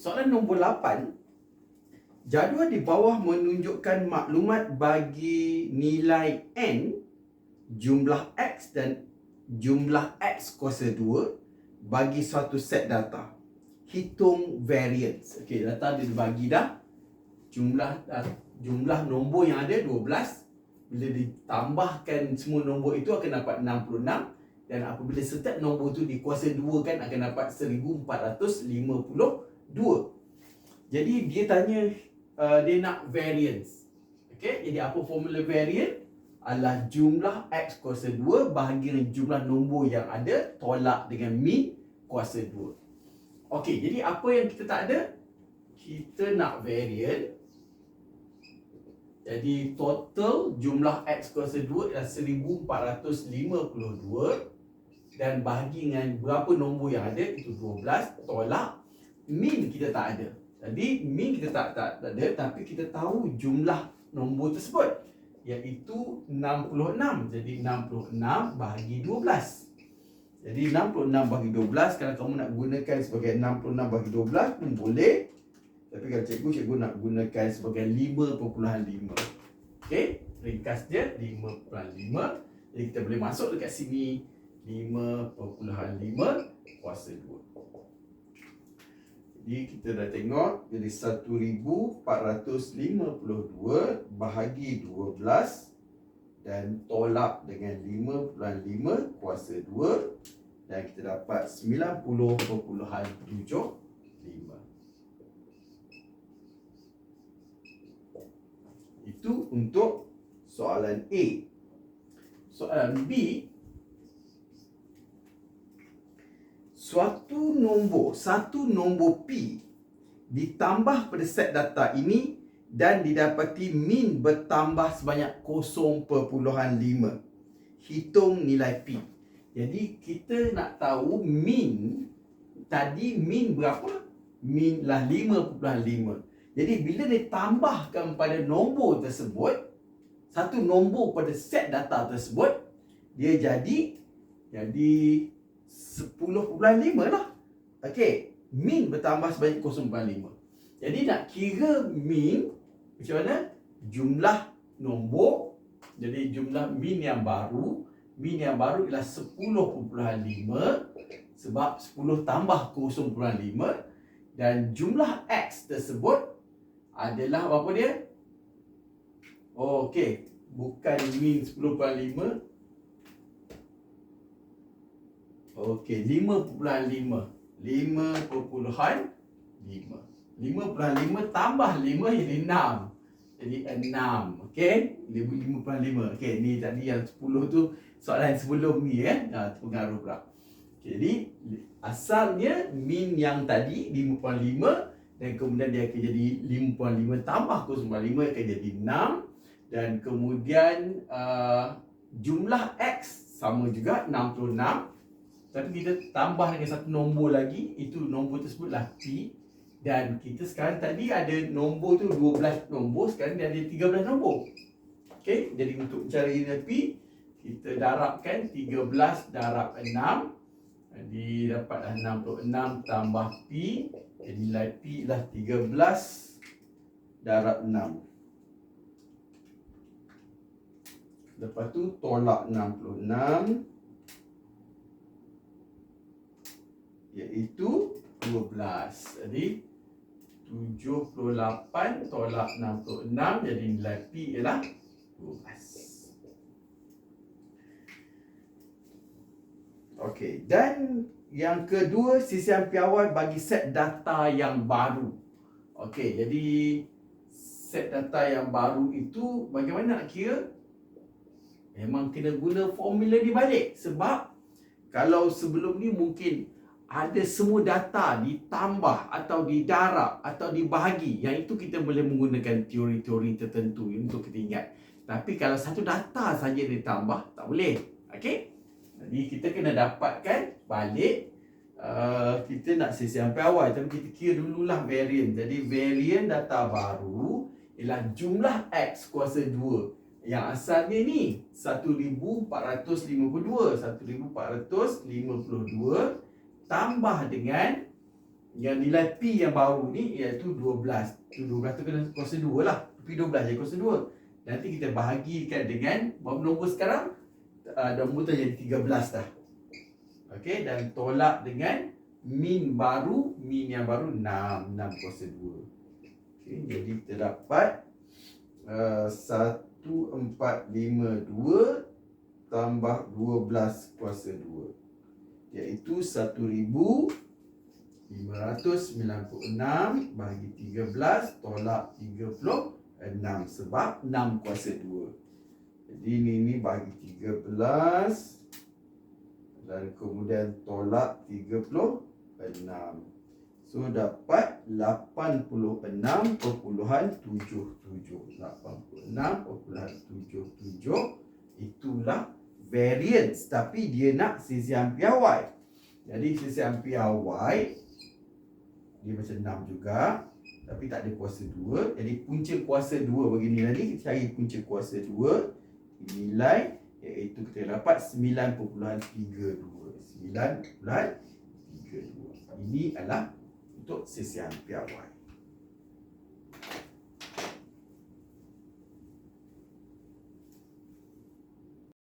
soalan nombor 8. Jadual di bawah menunjukkan maklumat bagi nilai N, jumlah X dan jumlah X kuasa 2 bagi suatu set data. Hitung variance. Okey, data dia bagi dah. Jumlah jumlah nombor yang ada 12. Bila ditambahkan semua nombor itu akan dapat 66 dan apabila setiap nombor tu dikuasa dua kan akan dapat 1452. Jadi dia tanya uh, dia nak variance. Okey, jadi apa formula variance? Adalah jumlah x kuasa 2 bahagi dengan jumlah nombor yang ada tolak dengan min kuasa 2. Okey, jadi apa yang kita tak ada? Kita nak variance. Jadi total jumlah x kuasa 2 ialah 1452 dan bahagi dengan berapa nombor yang ada itu 12 tolak min kita tak ada. Jadi min kita tak, tak tak ada tapi kita tahu jumlah nombor tersebut iaitu 66. Jadi 66 bahagi 12. Jadi 66 bahagi 12 kalau kamu nak gunakan sebagai 66 bahagi 12 pun boleh. Tapi kalau cikgu cikgu nak gunakan sebagai 5.5. Okey, ringkas dia 5.5. Jadi kita boleh masuk dekat sini 5.5 kuasa 2. Jadi kita dah tengok jadi 1452 bahagi 12 dan tolak dengan 5.5 kuasa 2 dan kita dapat 90.75. Itu untuk soalan A. Soalan B suatu nombor, satu nombor P ditambah pada set data ini dan didapati min bertambah sebanyak 0.5. Hitung nilai P. Jadi kita nak tahu min tadi min berapa? Min lah 5.5. Jadi bila ditambahkan pada nombor tersebut, satu nombor pada set data tersebut, dia jadi jadi 10.5 lah. Okey, min bertambah sebanyak 0.5. Jadi nak kira min macam mana? Jumlah nombor jadi jumlah min yang baru, min yang baru ialah 10.5 sebab 10 tambah 0.5 dan jumlah x tersebut adalah berapa dia? Oh, okey. Bukan min 10.5 Okey, 5.5. 5.5. 5.5 tambah 5 jadi 6. Jadi 6. Okey, 5.5. Okey, ni tadi yang 10 tu soalan sebelum ni eh. Ha, pengaruh pula. Okay, jadi asalnya min yang tadi 5.5 dan kemudian dia akan jadi 5.5 tambah 0.5 akan jadi 6 dan kemudian uh, jumlah x sama juga 66 tapi kita tambah dengan satu nombor lagi Itu nombor tersebutlah P. Dan kita sekarang tadi ada nombor tu 12 nombor Sekarang dia ada 13 nombor. Okay, jadi untuk nilai P Kita darabkan 13 darab 6 Jadi dapatlah 66 tambah P. Jadi nilai P ialah 13 darab 6 Lepas tu tolak 66 iaitu 12. Jadi 78 tolak 66 jadi nilai P ialah 12. Okey, dan yang kedua sisian piawai bagi set data yang baru. Okey, jadi set data yang baru itu bagaimana nak kira? Memang kena guna formula di balik sebab kalau sebelum ni mungkin ada semua data ditambah atau didarab atau dibahagi. Yang itu kita boleh menggunakan teori-teori tertentu untuk kita ingat. Tapi kalau satu data saja ditambah tak boleh. Okey? Jadi kita kena dapatkan balik uh, kita nak sesi sampai awal. Tapi kita kira dululah variant. Jadi variant data baru ialah jumlah x kuasa 2 yang asalnya ni 1452 1452 tambah dengan yang nilai P yang baru ni iaitu 12. Tu 12 tu kena kuasa 2 lah. P 12 jadi kuasa 2. Nanti kita bahagikan dengan nombor sekarang? Uh, tu jadi 13 dah. Okey dan tolak dengan min baru, min yang baru 6, 6 kuasa 2. Okey jadi kita dapat uh, 1452 tambah 12 kuasa 2 iaitu 1596 bagi 13 tolak 36 sebab 6 kuasa 2 jadi ini ni bagi 13 dan kemudian tolak 36 so dapat 86.77 86.77 itulah variance tapi dia nak sisi ampere y jadi sisi ampere y dia macam 6 juga tapi tak ada kuasa 2 jadi punca kuasa 2 begini tadi kita cari punca kuasa 2 nilai iaitu kita dapat 9.32 9.32 ini adalah untuk sisi ampere y